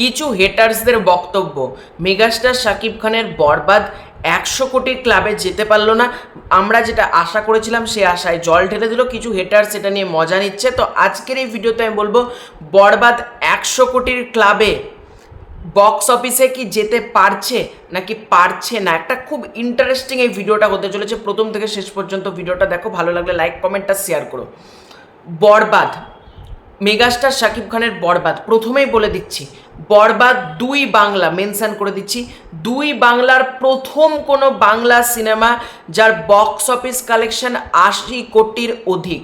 কিছু হেটার্সদের বক্তব্য। মেগাস্টার শাকিব খানের বরবাদ একশো কোটির ক্লাবে যেতে পারল না। আমরা যেটা আশা করেছিলাম সে আশায় জল ঢেলে দিল। কিছু হেটার্স এটা নিয়ে মজা নিচ্ছে। তো আজকের এই ভিডিওতে আমি বলব, বরবাদ একশো কোটির ক্লাবে বক্স অফিসে কি যেতে পারছে নাকি পারছে না? একটা খুব ইন্টারেস্টিং এই ভিডিওটা হতে চলেছে। প্রথম থেকে শেষ পর্যন্ত ভিডিওটা দেখো। ভালো লাগলে লাইক কমেন্টটা শেয়ার করো। বরবাদ। মেগাস্টার শাকিব খানের বরবাদ। প্রথমেই বলে দিচ্ছি বরবাদ দুই বাংলা মেনশন করে দিচ্ছি। দুই বাংলার প্রথম কোনো বাংলা সিনেমা যার বক্স অফিস কালেকশন আশি কোটির অধিক।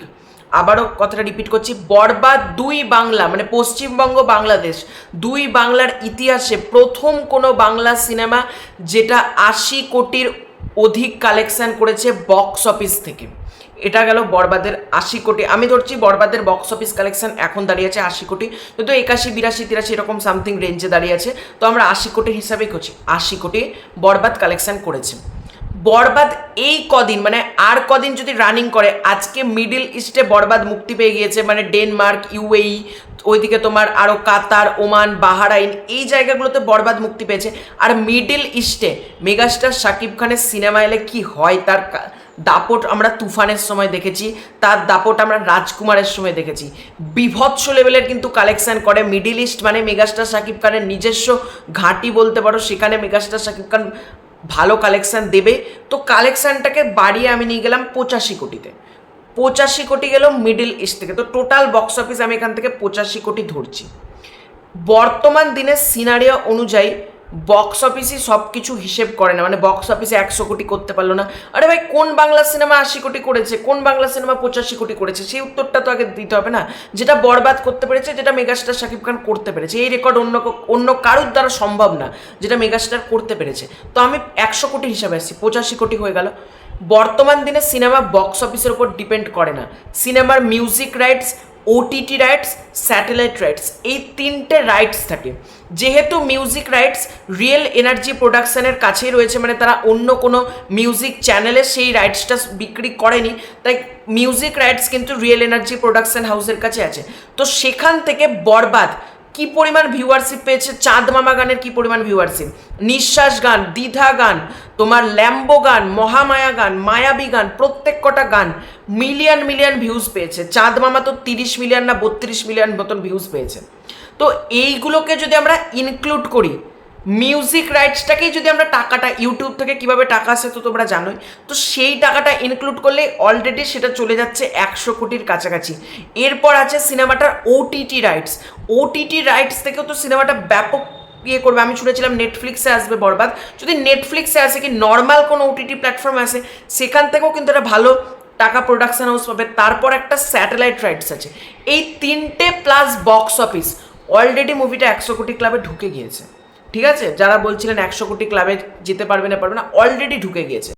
আবারও কথাটা রিপিট করছি, বরবাদ দুই বাংলা মানে পশ্চিমবঙ্গ বাংলাদেশ, দুই বাংলার ইতিহাসে প্রথম কোনো বাংলা সিনেমা যেটা আশি কোটির অধিক কালেকশন করেছে বক্স অফিস থেকে। এটা গেল বরবাদের আশি কোটি। আমি ধরছি বরবাদের বক্স অফিস কালেকশন এখন দাঁড়িয়ে আছে আশি কোটি। কিন্তু একাশি, বিরাশি, তিরাশি এরকম সামথিং রেঞ্জে দাঁড়িয়ে আছে। তো আমরা আশি কোটি হিসাবেই করছি। আশি কোটি বরবাদ কালেকশন করেছে। বরবাদ এই কদিন মানে আর কদিন যদি রানিং করে, আজকে মিডিল ইস্টে বরবাদ মুক্তি পেয়ে গিয়েছে মানে ডেনমার্ক ইউএই ওইদিকে তোমার আরও কাতার ওমান বাহারাইন এই জায়গাগুলোতে বরবাদ মুক্তি পেয়েছে। আর মিডিল ইস্টে মেগাস্টার শাকিব খানের সিনেমা এলে কি হয় তার দাপট আমরা তুফানের সময় দেখেছি, তার দাপট আমরা রাজকুমারের সময় দেখেছি। বিভৎস লেভেলের কিন্তু কালেকশন করে মিডিল ইস্ট মানে মেগাস্টার শাকিব খানের নিজস্ব ঘাঁটি বলতে পারো, সেখানে মেগাস্টার শাকিব খান ভালো কালেকশন দেবে। তো কালেকশানটাকে বাড়িয়ে আমি নিয়ে গেলাম পঁচাশি কোটিতে। পঁচাশি কোটি গেল মিডিল ইস্ট থেকে। তো টোটাল বক্স অফিস আমি এখান থেকে পঁচাশি কোটি ধরছি। বর্তমান দিনের সিনারিও অনুযায়ী বক্স অফিসই সব কিছু হিসেব করে না। মানে বক্স অফিসে একশো কোটি করতে পারল না। আরে ভাই, কোন বাংলা সিনেমা আশি কোটি করেছে? কোন বাংলা সিনেমা পঁচাশি কোটি করেছে? সেই উত্তরটা তো আগে দিতে হবে না। যেটা বরবাদ করতে পেরেছে, যেটা মেগাস্টার শাকিব খান করতে পেরেছে। এই রেকর্ড অন্য অন্য কারুর দ্বারা সম্ভব না, যেটা মেগাস্টার করতে পেরেছে। তো আমি একশো কোটি হিসাবে আসছি। পঁচাশি কোটি হয়ে গেল। বর্তমান দিনে সিনেমা বক্স অফিসের উপর ডিপেন্ড করে না। সিনেমার music rights OTT rights satellite rights এই তিনটে রাইটস থাকে। যেহেতু মিউজিক রাইটস রিয়েল এনার্জি প্রোডাকশানের কাছেই রয়েছে মানে তারা অন্য কোনো মিউজিক চ্যানেলে সেই রাইটসটা বিক্রি করেনি, তাই মিউজিক রাইটস কিন্তু রিয়েল এনার্জি প্রোডাকশন হাউসের কাছে আছে। তো সেখান থেকে বরবাদ কি পরিমাণ ভিউয়ারশিপ পেয়েছে? চাঁদ মামা গানের কি পরিমাণ ভিউয়ারশিপ নিঃশ্বাস গান, দ্বিধা গান, তোমার ল্যাম্বো গান, মহামায়া গান, মায়াবী গান, প্রত্যেক কটা গান মিলিয়ন মিলিয়ন ভিউজ পেয়েছে। চাঁদ মামা তো তিরিশ মিলিয়ন না বত্রিশ মিলিয়ন মতন ভিউজ পেয়েছে। তো এইগুলোকে যদি আমরা ইনক্লুড করি মিউজিক রাইটসটাকেই যদি আমরা টাকাটা ইউটিউব থেকে কীভাবে টাকা আসে তো তোমরা জানোই। তো সেই টাকাটা ইনক্লুড করলে অলরেডি সেটা চলে যাচ্ছে একশো কোটির কাছাকাছি। এরপর আছে সিনেমাটার ওটিটি রাইটস ওটিটি রাইটস থেকেও তো সিনেমাটা ব্যাপক ইয়ে করবে। আমি শুনেছিলাম নেটফ্লিক্সে আসবে বরবাদ। যদি নেটফ্লিক্সে আসে কি নর্মাল কোনো ওটিটি প্ল্যাটফর্ম আসে, সেখান থেকেও কিন্তু একটা ভালো টাকা প্রোডাকশন হাউস পাবে। তারপর একটা স্যাটেলাইট রাইটস আছে। এই তিনটে প্লাস বক্স অফিস অলরেডি মুভিটা একশো কোটি ক্লাবে ঢুকে গিয়েছে। ঠিক আছে? যারা বলছিলেন একশো কোটি ক্লাবে যেতে পারবে না পারবে না অলরেডি ঢুকে গিয়েছে।